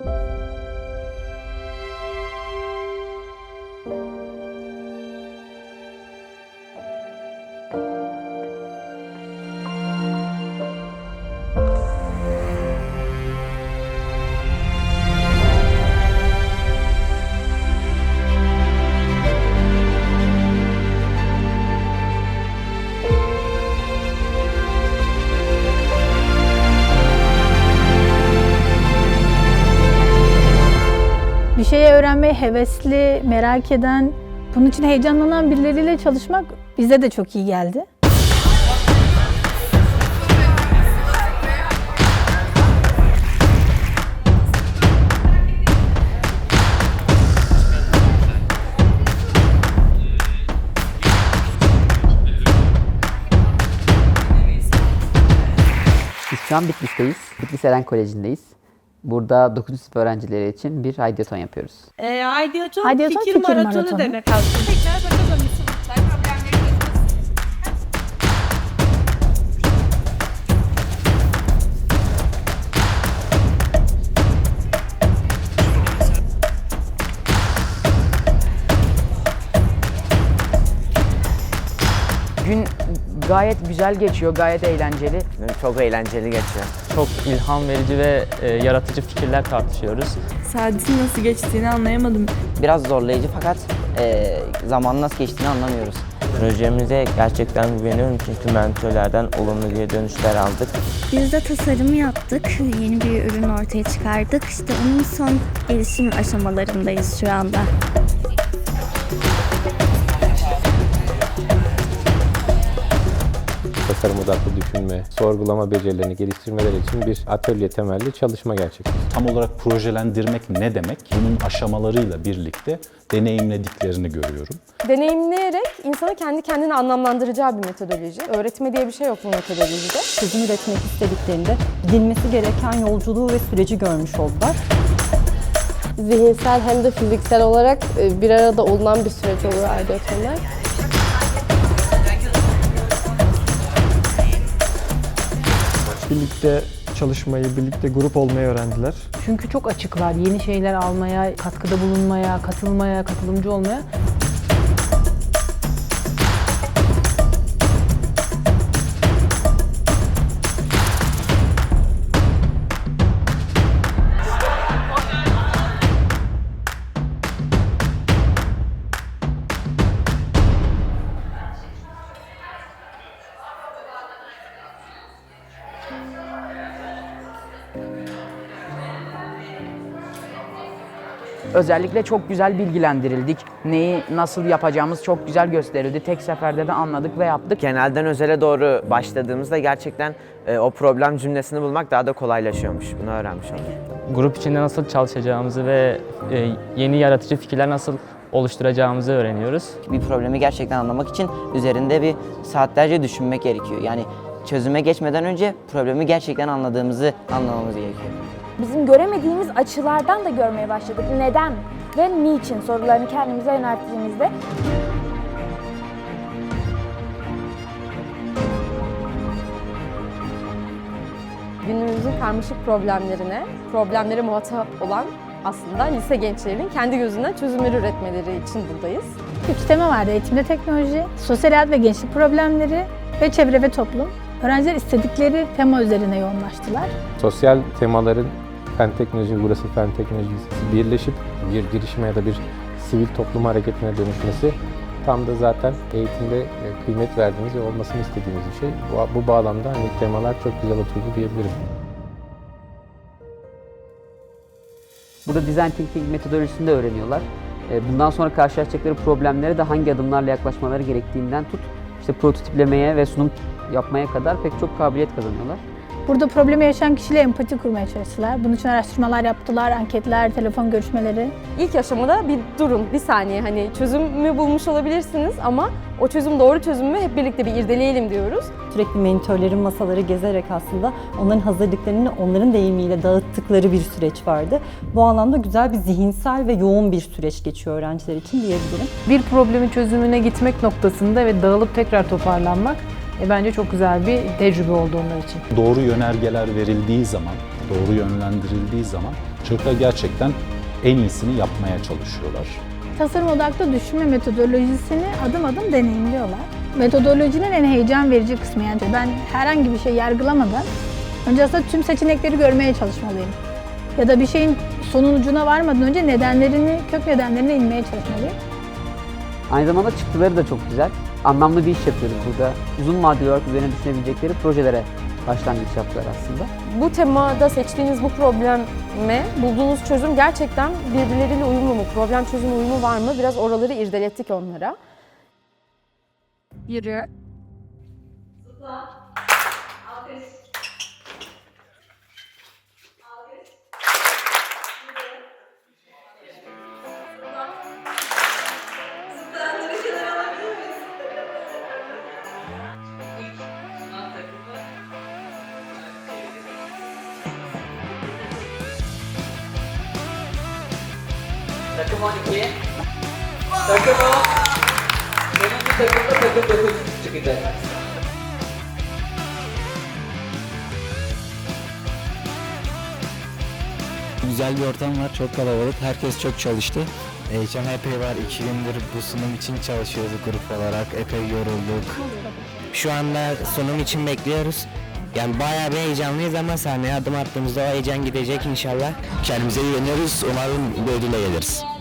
you Bir şeyi öğrenmeye hevesli, merak eden, bunun için heyecanlanan birileriyle çalışmak bize de çok iyi geldi. Şu an Bitlis'teyiz. Bitlis Eren Koleji'ndeyiz. Burada 9. sınıf öğrencileri için bir ideaton yapıyoruz. E, Aydiyatın Aydiyatın fikir, fikir maratonu, maratonu. demek aslında. Tekrar bakalım. Gün gayet güzel geçiyor, gayet eğlenceli. Çok eğlenceli geçiyor. Çok ilham verici ve e, yaratıcı fikirler tartışıyoruz. Saadet'in nasıl geçtiğini anlayamadım. Biraz zorlayıcı fakat eee zamanın nasıl geçtiğini anlamıyoruz. Projemize gerçekten güveniyorum çünkü mentörlerden olumlu geri dönüşler aldık. Biz de tasarım yaptık. Yeni bir ürün ortaya çıkardık. İşte onun son gelişim aşamalarındayız şu anda. Tasarım odaklı düşünme, sorgulama becerilerini geliştirmeleri için bir atölye temelli çalışma gerçekleştirdik. Tam olarak projelendirmek ne demek? Bunun aşamalarıyla birlikte deneyimlediklerini görüyorum. Deneyimleyerek insanı kendi kendine anlamlandıracağı bir metodoloji. Öğretme diye bir şey yok bu metodolojide. Çözüm üretmek istediklerinde gidilmesi gereken yolculuğu ve süreci görmüş oldular. Zihinsel hem de fiziksel olarak e, bir arada olunan bir süreç olur aydiyatörler. Birlikte çalışmayı, birlikte grup olmayı öğrendiler. Çünkü çok açıklar yeni şeyler almaya, katkıda bulunmaya, katılmaya, katılımcı olmaya. Özellikle çok güzel bilgilendirildik. Neyi nasıl yapacağımız çok güzel gösterildi. Tek seferde de anladık ve yaptık. Genelden özele doğru başladığımızda gerçekten eee, o problem cümlesini bulmak daha da kolaylaşıyormuş. Bunu öğrenmiş olduk. Grup içinde nasıl çalışacağımızı ve e, yeni yaratıcı fikirler nasıl oluşturacağımızı öğreniyoruz. Bir problemi gerçekten anlamak için üzerinde bir saatlerce düşünmek gerekiyor. Yani çözüme geçmeden önce problemi gerçekten anladığımızı anlamamız gerekiyor. Bizim göremediğimiz açılardan da görmeye başladık. Neden ve niçin sorularını kendimize yönelttiğimizde Günümüzün karmaşık problemlerine, problemlere muhatap olan aslında lise gençlerinin kendi gözünden çözümleri üretmeleri için buradayız. Üç tema vardı. Eğitimde teknoloji, sosyal hayat ve gençlik problemleri ve çevre ve toplum. Öğrenciler istedikleri tema üzerine yoğunlaştılar. Sosyal temaların fen teknoloji, burası fen teknoloji lisesi birleşip bir girişime ya da bir sivil toplum hareketine dönüşmesi tam da zaten eğitimde e, kıymet verdiğimiz ve olmasını istediğimiz bir şey. Bu, bu bağlamda hani temalar çok güzel oturdu diyebilirim. Burada design thinking metodolojisini de öğreniyorlar. E, Bundan sonra karşılaşacakları problemlere de hangi adımlarla yaklaşmaları gerektiğinden tut, işte prototiplemeye ve sunum yapmaya kadar pek çok kabiliyet kazanıyorlar. Burada problemi yaşayan kişiyle empati kurmaya çalıştılar. Bunun için araştırmalar yaptılar, anketler, telefon görüşmeleri. İlk aşamada bir durun, bir saniye hani çözüm mü bulmuş olabilirsiniz ama o çözüm doğru çözüm mü hep birlikte bir irdeleyelim diyoruz. Sürekli mentörlerin masaları gezerek aslında onların hazırlıklarını onların deyimiyle dağıttıkları bir süreç vardı. Bu anlamda güzel bir zihinsel ve yoğun bir süreç geçiyor öğrenciler için diyebilirim. Bir problemin çözümüne gitmek noktasında ve dağılıp tekrar toparlanmak e, bence çok güzel bir tecrübe oldu onlar için. Doğru yönergeler verildiği zaman doğru yönlendirildiği zaman çocuklar gerçekten en iyisini yapmaya çalışıyorlar. Tasarım odaklı düşünme metodolojisini adım adım deneyimliyorlar. Metodolojinin en heyecan verici kısmı yani ben herhangi bir şey yargılamadan önce aslında tüm seçenekleri görmeye çalışmalıyım. Ya da bir şeyin sonucuna varmadan önce nedenlerini, kök nedenlerine inmeye çalışmalıyım. Aynı zamanda çıktıları da çok güzel. Anlamlı bir iş yapıyoruz burada. Uzun vadeli olarak üzerine düşünebilecekleri projelere başlangıç yaptılar aslında. Bu temada seçtiğiniz bu probleme bulduğunuz çözüm gerçekten birbirleriyle uyumlu mu? Problem çözüm uyumu var mı? Biraz oraları irdelettik onlara. Yürü. Takım 12. Takım 10. Sonuncu takımda takım 9 çıkacak. Güzel bir ortam var, çok kalabalık, herkes çok çalıştı. Heyecan epey var, iki gündür bu sunum için çalışıyoruz grup olarak, epey yorulduk. Şu anda sunum için bekliyoruz. Yani bayağı bir heyecanlıyız ama sahneye adım attığımızda o heyecan gidecek inşallah. Kendimize güveniyoruz, umarım bir ödüle geliriz.